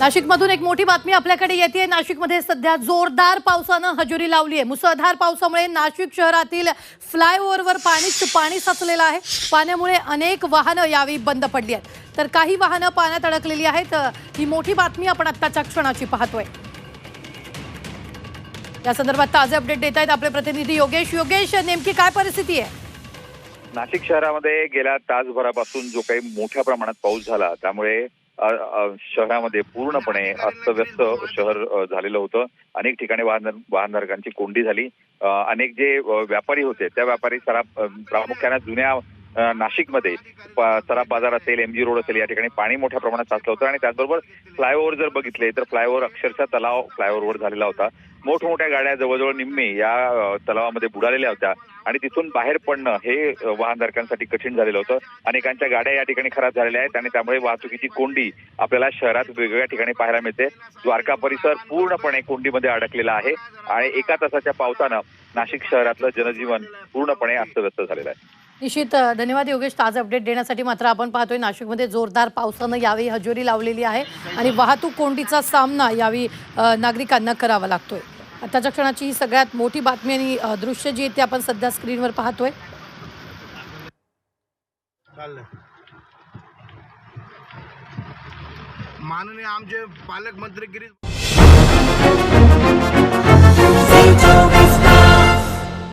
नाशिकमधून एक मोठी बातमी आपल्याकडे येते. नाशिकमध्ये सध्या जोरदार पावसानं हजेरी लावली आहे मुसळधार पावसामुळे नाशिक शहरातील फ्लायओव्हरवर पाणीच पाणी साचलेलं आहे. पाण्यामुळे अनेक वाहनं यावेळी बंद पडली आहेत. तर काही वाहनं पाण्यात अडकलेली आहेत. ही मोठी बातमी आपण आत्ताच्या क्षणाची पाहतोय. या संदर्भात ताजे अपडेट देत आहेत आपले प्रतिनिधी योगेश. योगेश नेमकी काय परिस्थिती आहे? नाशिक शहरामध्ये गेल्या तासभरापासून जो काही मोठ्या प्रमाणात पाऊस झाला त्यामुळे शहरामध्ये पूर्णपणे अस्तव्यस्त शहर झालेलं होतं. अनेक ठिकाणी वाहन वाहनधारकांची कोंडी झाली. अनेक जे व्यापारी होते त्या व्यापारी सराफ प्रामुख्याने जुन्या नाशिकमध्ये सराफ बाजार असेल एमजी रोड असेल या ठिकाणी पाणी मोठ्या प्रमाणात साचलं होतं. आणि त्याचबरोबर फ्लायओव्हर जर बघितले तर फ्लायओव्हर अक्षरशः तलाव फ्लायओव्हरवर झालेला होता. मोठमोठ्या गाड्या जवळजवळ निम्मे या तलावामध्ये बुडालेल्या होत्या. आणि तिथून बाहेर पडणं हे वाहनधारकांसाठी कठीण झालेलं होतं. अनेकांच्या गाड्या या ठिकाणी खराब झालेल्या आहेत. आणि त्यामुळे वाहतुकीची कोंडी आपल्याला शहरात वेगवेगळ्या ठिकाणी पाहायला मिळते. द्वारका परिसर पूर्णपणे कोंडीमध्ये अडकलेला आहे. आणि एका तासाच्या पावसानं नाशिक शहरातलं जनजीवन पूर्णपणे अस्तव्यस्त झालेलं आहे. निश्चित धन्यवाद योगेश. ताज अपडेट देण्यासाठी मात्र आपण पाहतोय नाशिकमध्ये जोरदार पावसानं यावेळी हजेरी लावलेली आहे. आणि वाहतूक कोंडीचा सामना यावेळी नागरिकांना करावा लागतोय. आताच्या क्षणाची ही सगळ्यात मोठी बातमी आणि दृश्य जी ते आपण सध्या स्क्रीनवर पाहतोय. माननीय आमचे पालकमंत्री गिरीश